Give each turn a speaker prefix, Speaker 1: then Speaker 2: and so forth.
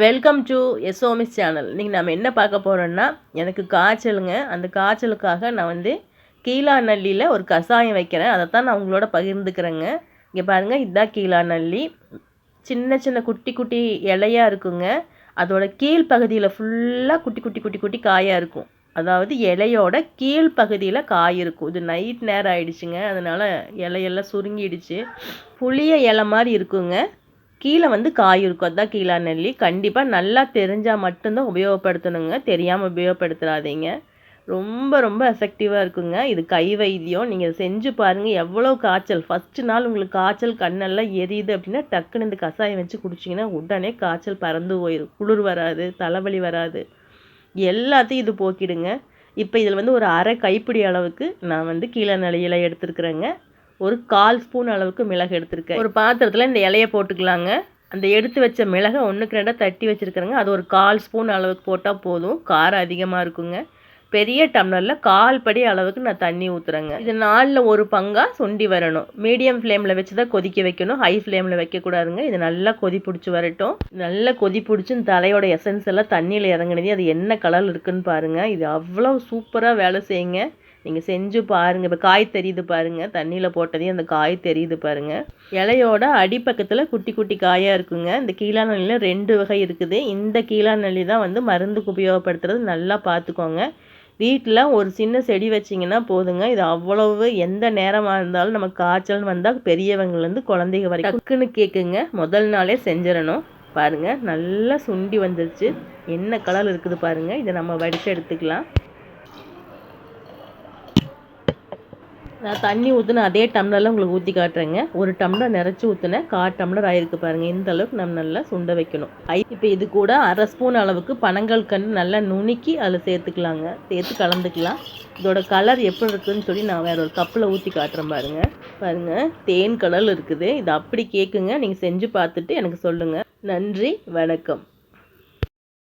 Speaker 1: Welcome to எஸ்ஓமிஸ் channel இன்றைக்கி நம்ம என்ன பார்க்க போகிறோன்னா எனக்கு காய்ச்சலுங்க. அந்த காய்ச்சலுக்காக நான் வந்து கீழா நல்லியில் ஒரு கஷாயம் வைக்கிறேன். அதை தான் நான் உங்களோட பகிர்ந்துக்கிறேங்க. இங்கே பாருங்கள் இதுதான் கீழா நல்லி சின்ன சின்ன குட்டி குட்டி இலையாக இருக்குங்க. அதோட கீழ் பகுதியில் ஃபுல்லாக குட்டி குட்டி குட்டி குட்டி காயாக இருக்கும். அதாவது இலையோட கீழ் பகுதியில் காய் இருக்கும். இது நைட் நேரம் ஆயிடுச்சுங்க. அதனால் இலையெல்லாம் சுருங்கிடுச்சு. புளிய இலை மாதிரி இருக்குங்க. கீழே வந்து காய் இருக்கும். அதுதான் கீழா நெல்லி. கண்டிப்பாக நல்லா தெரிஞ்சால் மட்டும்தான் உபயோகப்படுத்தணுங்க. தெரியாமல் உபயோகப்படுத்துறாதீங்க ரொம்ப ரொம்ப எஃபெக்டிவாக இருக்குங்க. இது கை வைத்தியம். நீங்கள் செஞ்சு பாருங்கள் எவ்வளோ காய்ச்சல். ஃபஸ்ட்டு நாள் உங்களுக்கு காய்ச்சல் கண்ணெல்லாம் எரியுது அப்படின்னா டக்குன்னு இந்த கஷாயம் வச்சு குடிச்சிங்கன்னா உடனே காய்ச்சல் பறந்து போயிடும் குளிர் வராது தலைவலி வராது. எல்லாத்தையும் இது போக்கிடுங்க. இப்போ இதில் வந்து ஒரு அரை கைப்பிடி அளவுக்கு நான் வந்து கீழே நிலையில எடுத்துருக்குறேங்க. ஒரு கால் ஸ்பூன் அளவுக்கு மிளகு எடுத்திருக்கேன். ஒரு பாத்திரத்தில் இந்த இலையை போட்டுக்கலாங்க. அந்த எடுத்து வச்ச மிளகை ஒன்றுக்கு ரெண்டாக தட்டி வச்சுருக்கிறேங்க. அது ஒரு கால் ஸ்பூன் அளவுக்கு போட்டால் போதும். காரம் அதிகமாக இருக்குங்க. பெரிய டம்ளரில் கால் படி அளவுக்கு நான் தண்ணி ஊற்றுறேங்க இது நாலில் ஒரு பங்காக சுண்டி வரணும். மீடியம் ஃப்ளேமில் வச்சு தான் கொதிக்க வைக்கணும். ஹை ஃப்ளேமில் வைக்கக்கூடாதுங்க. இது நல்லா கொதி பிடிச்சி வரட்டும். நல்லா கொதி பிடிச்சி இந்த தலையோட எசன்ஸ் எல்லாம் தண்ணியில் இறங்குனது அது என்ன கலர் இருக்குன்னு பாருங்கள் இது அவ்வளோ சூப்பராக வேலை செய்யுங்க. நீங்கள் செஞ்சு பாருங்கள் இப்போ காய் தெரியுது பாருங்கள் தண்ணியில் போட்டதையும் அந்த காய் தெரியுது பாருங்கள் இலையோட அடிப்பக்கத்தில் குட்டி குட்டி காயாக இருக்குங்க. இந்த கீழாநெல்லியில் ரெண்டு வகை இருக்குது. இந்த கீழாநெல்லி தான் வந்து மருந்துக்கு உபயோகப்படுத்துறது. நல்லா பார்த்துக்கோங்க வீட்டில் ஒரு சின்ன செடி வச்சிங்கன்னா போதுங்க. இது அவ்வளவு எந்த நேரமாக இருந்தாலும் நம்ம காய்ச்சல் வந்தால் பெரியவங்கலேருந்து குழந்தைங்க வரைக்கும் டக்குன்னு கேட்குங்க முதல் நாளே செஞ்சிடணும். பாருங்கள் நல்லா சுண்டி வந்துருச்சு. என்ன கலர் இருக்குது பாருங்கள் இதை நம்ம வடித்து எடுத்துக்கலாம். நான் தண்ணி ஊற்றின அதே டம்ளரில் உங்களுக்கு ஊற்றி காட்டுறேங்க. ஒரு டம்ளர் நிறச்சி ஊற்றினேன் கால் டம்ளர் ஆயிருக்கு பாருங்கள் இந்த அளவுக்கு நம்ம நல்லா சுண்ட வைக்கணும். இப்போ இது கூட அரை ஸ்பூன் அளவுக்கு பனங்கள் கண்டு நல்லா நுணுக்கி அதில் சேர்த்துக்கலாங்க. சேர்த்து கலந்துக்கலாம். இதோட கலர் எப்படி இருக்குதுன்னு சொல்லி நான் வேற ஒரு கப்பில் ஊற்றி காட்டுறேன் பாருங்கள் பாருங்கள் தேன் கலர் இருக்குது. இது அப்படி கேட்குங்க நீங்கள் செஞ்சு பார்த்துட்டு எனக்கு சொல்லுங்கள் நன்றி வணக்கம்.